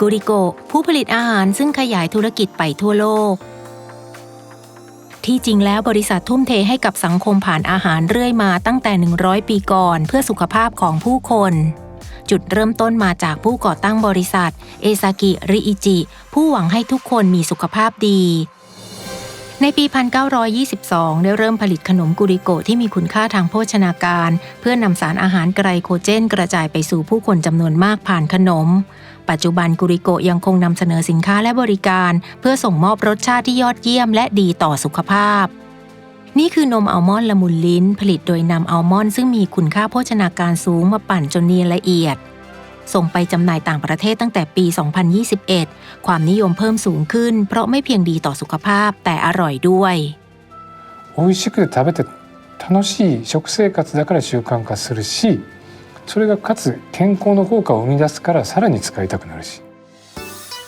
กูริโกผู้ผลิตอาหารซึ่งขยายธุรกิจไปทั่วโลก ที่จริงแล้วบริษัททุ่มเทให้กับสังคมผ่านอาหารเรื่อยมาตั้งแต่ 100 ปีก่อนเพื่อสุขภาพของผู้คนจุดเริ่มต้นมาจากผู้ก่อตั้งบริษัท เอซากิ ริอิจิ ผู้หวังให้ทุกคนมีสุขภาพดี ในปี 1922 ได้เริ่มผลิตขนมกุริโกที่มีคุณค่าทางโภชนาการ เพื่อนำสารอาหารไกลโคเจนกระจายไปสู่ผู้คนจำนวนมากผ่านขนม ปัจจุบันกุริโกยังคงนำเสนอสินค้าและบริการ เพื่อส่งมอบรสชาติที่ยอดเยี่ยมและดีต่อสุขภาพ นี่คือนมอัลมอนด์ละมุนลิ้น ผลิตโดยนำอัลมอนด์ซึ่งมีคุณค่าโภชนาการสูงมาปั่นจนเนียนละเอียด ส่งไปจำหน่ายต่างประเทศตั้งแต่ปี 2021 ความนิยมเพิ่มสูงขึ้น เพราะไม่เพียงดีต่อสุขภาพแต่อร่อยด้วย 美味しく食べて楽しい食生活だから習慣化するしそれがかつ健康の効果を生み出すからさらに使いたくなるし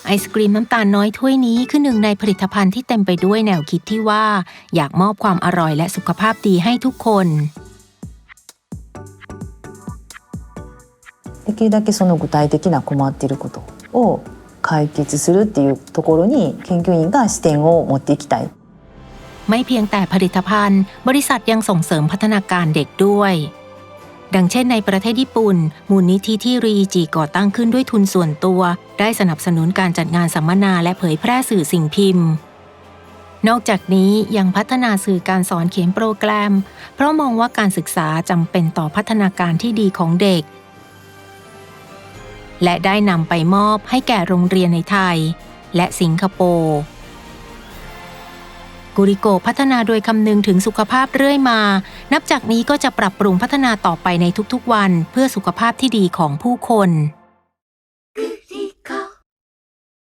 ไอศกรีมน้ำตาลน้อยถ้วยนี้คือหนึ่งในผลิตภัณฑ์ที่เต็มไปด้วยแนวคิดที่ว่า อยากมอบความอร่อยและสุขภาพดีให้ทุกคน できるだけその具体的な困っていることを解決するっていうところに研究員が視点を持っていきたい ไม่เพียงแต่ผลิตภัณฑ์ บริษัทยังส่งเสริมพัฒนาการเด็กด้วย ดังเช่นในประเทศญี่ปุ่น มูลนิธิที่รีจิก่อตั้งขึ้นด้วยทุนส่วนตัว ได้สนับสนุนการจัดงานสัมมนาและเผยแพร่สื่อสิ่งพิมพ์ นอกจากนี้ยังพัฒนาสื่อการสอนเขียนโปรแกรม เพราะมองว่าการศึกษาจำเป็นต่อพัฒนาการที่ดีของเด็ก และได้นำไปมอบให้แก่โรงเรียนในไทย และสิงคโปร์กุริโกพัฒนาโดยคำนึงถึงสุขภาพเรื่อยมา นับจากนี้ก็จะปรับปรุงพัฒนาต่อไปในทุกๆวัน เพื่อสุขภาพที่ดีของผู้คน